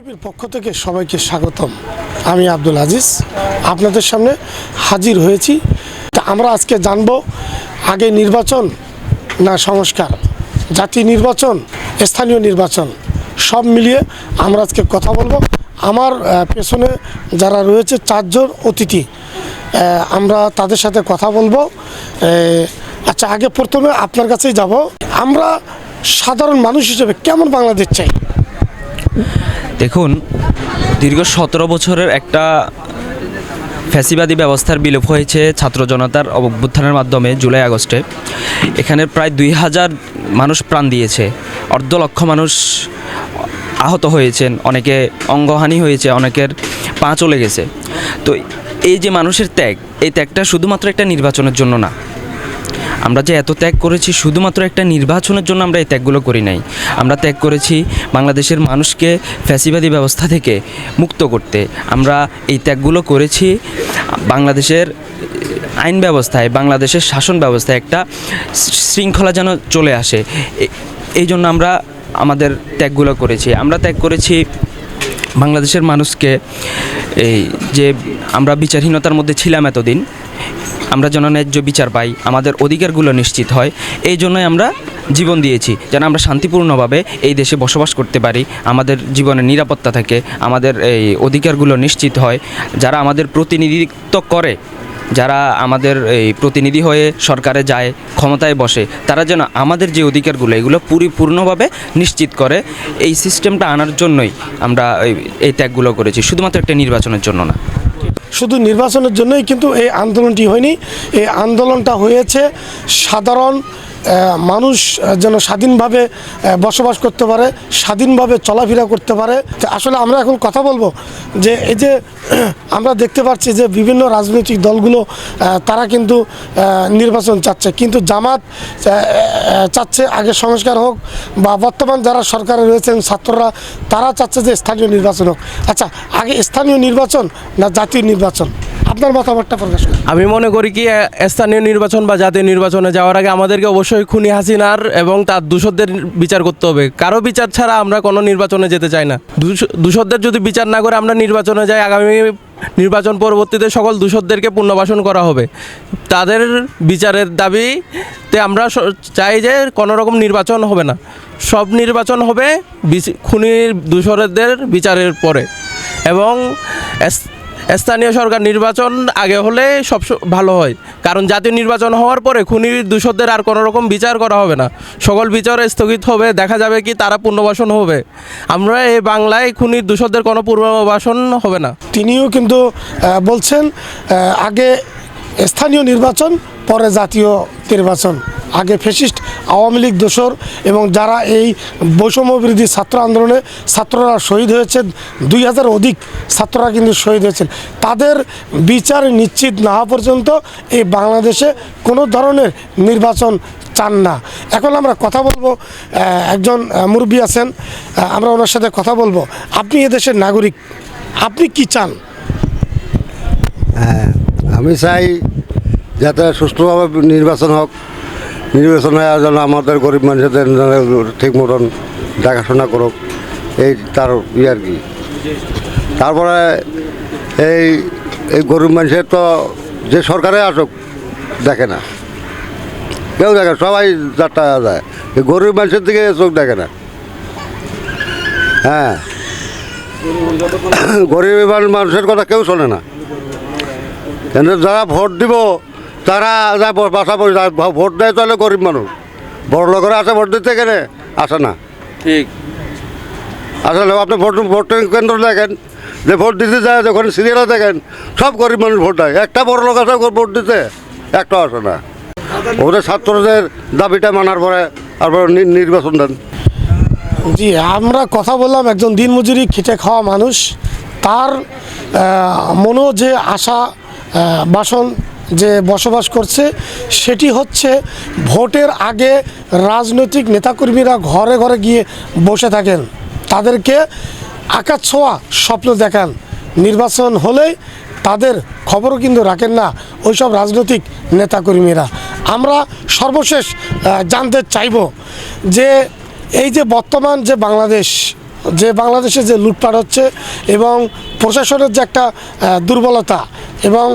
টিভির পক্ষ থেকে সবাইকে স্বাগতম। আমি আব্দুল আজিজ, আপনাদের সামনে হাজির হয়েছি। তা আমরা আজকে জানব, আগে নির্বাচন না সংস্কার? জাতীয় নির্বাচন, স্থানীয় নির্বাচন, সব মিলিয়ে আমরা আজকে কথা বলব। আমার পেছনে যারা রয়েছে, চারজন অতিথি। আমরা তাদের সাথে কথা বলব। আচ্ছা আগে প্রথমে আপনার কাছেই যাব। আমরা সাধারণ মানুষ হিসেবে কেমন বাংলাদেশ চাই? দেখুন, দীর্ঘ সতেরো বছরের একটা ফ্যাসিবাদী ব্যবস্থার বিলোপ হয়েছে ছাত্র জনতার অভ্যুত্থানের মাধ্যমে জুলাই আগস্টে। এখানে প্রায় দুই হাজার মানুষ প্রাণ দিয়েছে, অর্ধ লক্ষ মানুষ আহত হয়েছেন, অনেকে অঙ্গহানি হয়েছে, অনেকের পা চলে গেছে। তো এই যে মানুষের ত্যাগ, এই ত্যাগটা শুধুমাত্র একটা নির্বাচনের জন্য না আমরা যে এত ত্যাগ করেছি, শুধুমাত্র একটা নির্বাচনের জন্য আমরা এই ত্যাগগুলো করি নাই। আমরা ত্যাগ করেছি বাংলাদেশের মানুষকে ফ্যাসিবাদী ব্যবস্থা থেকে মুক্ত করতে। আমরা এই ত্যাগগুলো করেছি বাংলাদেশের আইন ব্যবস্থায়, বাংলাদেশের শাসন ব্যবস্থায় একটা শৃঙ্খলা যেন চলে আসে। এই জন্য আমরা আমাদের ত্যাগগুলো করেছি। আমরা ত্যাগ করেছি বাংলাদেশের মানুষকে এই যে আমরা বিচারহীনতার মধ্যে ছিলাম এতদিন আমরা যেন ন্যায্য বিচার পাই, আমাদের অধিকারগুলো নিশ্চিত হয়। এই জন্যই আমরা জীবন দিয়েছি, যেন আমরা শান্তিপূর্ণভাবে এই দেশে বসবাস করতে পারি, আমাদের জীবনে নিরাপত্তা থাকে, আমাদের এই অধিকারগুলো নিশ্চিত হয়। যারা আমাদের প্রতিনিধিত্ব করে, যারা আমাদের এই প্রতিনিধি হয়ে সরকারে যায়, ক্ষমতায় বসে, তারা যেন আমাদের যে অধিকারগুলো, এগুলো পরিপূর্ণভাবে নিশ্চিত করে। এই সিস্টেমটা আনার জন্যই আমরা এই- এই ত্যাগগুলো করেছি, শুধুমাত্র একটা নির্বাচনের জন্য না। শুধু নির্বাচনের জন্যই কিন্তু এই আন্দোলনটি হয়নি। এই আন্দোলনটা হয়েছে সাধারণ মানুষ যেন স্বাধীনভাবে বসবাস করতে পারে, স্বাধীনভাবে চলাফেরা করতে পারে। আসলে আমরা এখন কথা বলব যে, এই যে, আমরা দেখতে পাচ্ছি যে, বিভিন্ন রাজনৈতিক দলগুলো তারা কিন্তু নির্বাচন চাচ্ছে। কিন্তু জামাত চাচ্ছে আগে সংস্কার হোক বা বর্তমান যারা সরকারে রয়েছেন, ছাত্ররা, তারা চাচ্ছে যে, স্থানীয় নির্বাচন হোক। আচ্ছা আগে স্থানীয় নির্বাচন না জাতীয় নির্বাচন? আপনার মতামতটা প্রকাশ করুন। আমি মনে করি কি স্থানীয় নির্বাচন বা জাতীয় নির্বাচনে যাওয়ার আগে আমাদেরকে অবশ্যই খুনি হাসিনার এবং তার দূষকদের বিচার করতে হবে। কারও বিচার ছাড়া আমরা কোনো নির্বাচনে যেতে চাই না। দূষ- দূষকদের যদি বিচার না করে আমরা নির্বাচনে যাই, আগামী নির্বাচন পরবর্তীতে সকল দূষকদেরকে পুনর্বাসন করা হবে। তাদের বিচারের দাবিতে আমরা চাই যে কোনো রকম নির্বাচন হবে না। সব নির্বাচন হবে খুনির দূষরদের বিচারের পরে। এবং স্থানীয় সরকার নির্বাচন আগে হলে সব ভালো হয়। কারণ জাতীয় নির্বাচন হওয়ার পরে খুনির দূষকদের আর কোনো রকম বিচার করা হবে না। সকল বিচার স্থগিত হবে, দেখা যাবে কি তারা পুনর্বাসন হবে। আমরা এই বাংলায় খুনির দূষকদের কোনো পুনর্বাসন হবে না। তিনিও কিন্তু বলছেন আগে স্থানীয় নির্বাচন পরে জাতীয় নির্বাচন। আগে ফেসিস্ট, আওয়ামী লীগ, দোসর এবং যারা এই বৈষম্য বিরোধী ছাত্র আন্দোলনে ছাত্ররা শহীদ হয়েছেন, দুই হাজার অধিক ছাত্ররা কিন্তু শহীদ হয়েছেন। তাদের বিচার নিশ্চিত না হওয়া পর্যন্ত এই বাংলাদেশে কোনো ধরনের নির্বাচন চান না। এখন আমরা কথা বলব একজন মুরব্বী আছেন আমরা ওনার সাথে কথা বলব। আপনি এদেশের নাগরিক, আপনি কি চান? হ্যাঁ আমি চাই যাতে সুষ্ঠুভাবে নির্বাচন হোক, নির্বাচন হয়ে যেন আমাদের গরিব মানুষদের ঠিক মতন দেখাশোনা করুক, এই তার ই আর কি। তারপরে এই এই গরিব মানুষের তো যে সরকারে আসুক, দেখে না। কেউ দেখে সবাই যাত্রা যায় এই গরিব মানুষের দিকে চোখ দেখে না। হ্যাঁ। গরিব মানুষের কথা কেউ শোনে না। যারা ভোট দিব তারা যা বাসা ভোট দেয় তাহলে গরিব মানুষ। বড় লোকেরা আসে ভোট দিতে গেলে আসে না। ঠিক। আসলে আপনি ভোট ভোট কেন্দ্র দেখেন যে ভোট দিতে যায় যখন সিরিয়ালে দেখেন সব গরিব মানুষ ভোট দেয়। একটা বড় লোক আছে ভোট দিতে একটা আসে না। ওদের ছাত্রদের দাবিটা মানার পরে তারপরে নি- নির্বাচন দেন। জি আমরা কথা বললাম একজন দিনমজুরি খেটে খাওয়া মানুষ। তার মনো যে আশা বাসন যে বসবাস করছে, সেটি হচ্ছে ভোটের আগে রাজনৈতিক নেতাকর্মীরা ঘরে ঘরে গিয়ে বসে থাকেন। তাদেরকে আকাশ ছোঁয়া স্বপ্ন দেখান। নির্বাচন হলেই তাদের খবরও কিন্তু রাখেন না ওইসব রাজনৈতিক নেতাকর্মীরা। আমরা সর্বশেষ জানতে চাইব যে এই যে বর্তমান যে বাংলাদেশ, যে বাংলাদেশে যে লুটপাট হচ্ছে এবং প্রশাসনের যে একটা দুর্বলতা এবং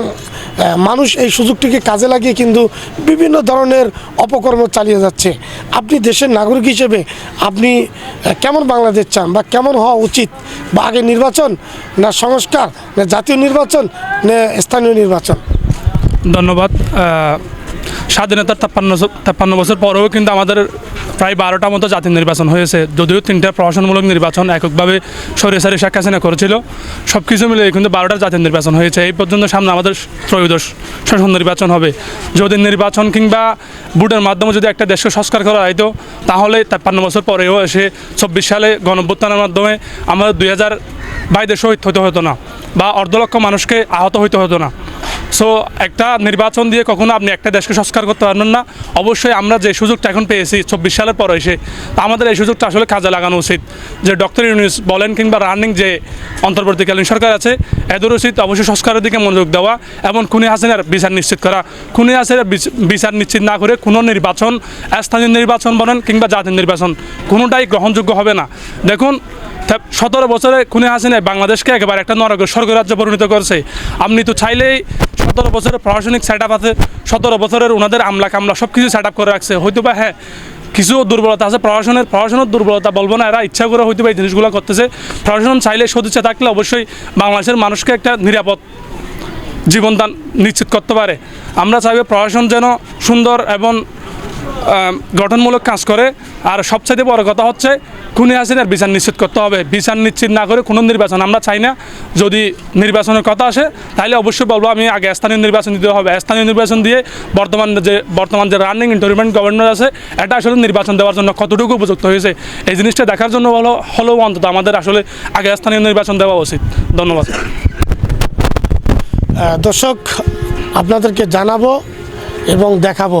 মানুষ এই সুযোগটিকে কাজে লাগিয়ে কিন্তু বিভিন্ন ধরনের অপকর্ম চালিয়ে যাচ্ছে। আপনি দেশের নাগরিক হিসেবে আপনি কেমন বাংলাদেশ চান বা কেমন হওয়া উচিত? বা আগে নির্বাচন না সংস্কার, না জাতীয় নির্বাচন, না স্থানীয় নির্বাচন? ধন্যবাদ। স্বাধীনতার ছাপ্পান্ন ছাপ্পান্ন বছর পরেও কিন্তু আমাদের প্রায় বারোটা মতো জাতীয় নির্বাচন হয়েছে। যদিও তিনটা প্রশাসনমূলক নির্বাচন এককভাবে সরিয়ে শেখ হাসিনা করেছিল সব কিছু মিলে কিন্তু বারোটা জাতীয় নির্বাচন হয়েছে। এই পর্যন্ত সামনে আমাদের ত্রয়োদশ শাসন নির্বাচন হবে। যদি নির্বাচন কিংবা ভোটের মাধ্যমে যদি একটা দেশকে সংস্কার করা হয়তো, তাহলে ছাপ্পান্ন বছর পরেও এসে চব্বিশ সালে গণভ্যুত্থানের মাধ্যমে আমাদের দুই হাজার বাইরে শহীদ হতে হতো না বা অর্ধলক্ষ মানুষকে আহত হইতে হতো না। সো একটা নির্বাচন দিয়ে কখনো আপনি একটা দেশকে সংস্কার করতে পারবেন না। অবশ্যই আমরা যে সুযোগটা এখন পেয়েছি চব্বিশ সালের পর এসে, তা আমাদের এই সুযোগটা আসলে কাজে লাগানো উচিত। যে ডক্টর ইউনিস বলেন কিংবা রানিং যে অন্তর্বর্তীকালীন সরকার আছে, এদের উচিত অবশ্যই সংস্কারের দিকে মনোযোগ দেওয়া এবং খুনি হাসিনার বিচার নিশ্চিত করা। খুনি হাসিনার বিচ- বিচার নিশ্চিত না করে কোনো নির্বাচন, স্থানীয় নির্বাচন বলেন কিংবা জাতীয় নির্বাচন, কোনোটাই গ্রহণযোগ্য হবে না। দেখুন সতেরো বছরে খুনি হাসিনায় বাংলাদেশকে একেবারে একটা নরক স্বর্গরাজ্যে পরিণত করছে। আপনি তো চাইলেই সতেরো বছরের প্রশাসনিক সেট আপ আছে, সতেরো বছরের ওনাদের আমলা কামলা সব কিছু সেট আপ করে রাখছে। হয়তো বা হ্যাঁ কিছু দুর্বলতা আছে, প্রশাসনের প্রশাসনের দুর্বলতা বলব না, এরা ইচ্ছা করে হয়তো বা এই জিনিসগুলো করতেছে। প্রশাসন চাইলে সদিচ্ছা থাকলে অবশ্যই বাংলাদেশের মানুষকে একটা নিরাপদ জীবনদান নিশ্চিত করতে পারে। আমরা চাইবে প্রশাসন যেন সুন্দর এবং গঠনমূলক কাজ করে। আর সবচাইতে বড় কথা হচ্ছে খুনি হাসিনার বিচার নিশ্চিত করতে হবে। বিচার নিশ্চিত না করে কোনো নির্বাচন আমরা চাই না। যদি নির্বাচনের কথা আসে, তাহলে অবশ্যই বলব আমি আগে স্থানীয় নির্বাচন দিতে হবে। স্থানীয় নির্বাচন দিয়ে বর্তমান যে বর্তমান যে রানিং ইন্টারভিউমেন্ট গভর্নর আছে, এটা আসলে নির্বাচন দেওয়ার জন্য কতটুকু উপযুক্ত হয়েছে? এই জিনিসটা দেখার জন্য হলো হলেও অন্তত আমাদের আসলে আগে স্থানীয় নির্বাচন দেওয়া উচিত। ধন্যবাদ। দর্শক, আপনাদেরকে জানাব এবং দেখাবো।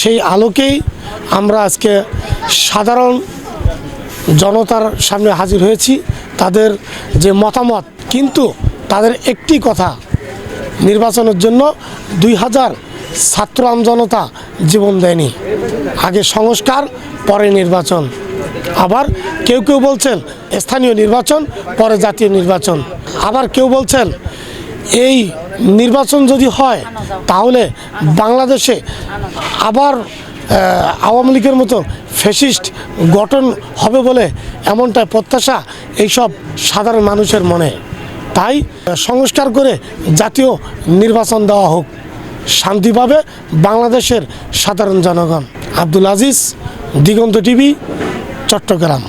সেই আলোকেই আমরা আজকে সাধারণ জনতার সামনে হাজির হয়েছি। তাদের যে মতামত, কিন্তু তাদের একটি কথা, নির্বাচনের জন্য দুই হাজার ছাত্র আমজনতা জীবন দেয়নি। আগে সংস্কার, পরে নির্বাচন। আবার কেউ কেউ বলছেন, স্থানীয় নির্বাচন, পরে জাতীয় নির্বাচন। আবার কেউ বলছেন, এই নির্বাচন যদি হয়, তাহলে বাংলাদেশে আবার আওয়ামী লীগের মতো ফেসিস্ট গঠন হবে বলে এমনটা প্রত্যাশা এইসব সাধারণ মানুষের মনে। তাই, সংস্কার করে জাতীয় নির্বাচন দেওয়া হোক। শান্তি পাবে বাংলাদেশের সাধারণ জনগণ। আব্দুল আজিজ, দিগন্ত টিভি, চট্টগ্রাম।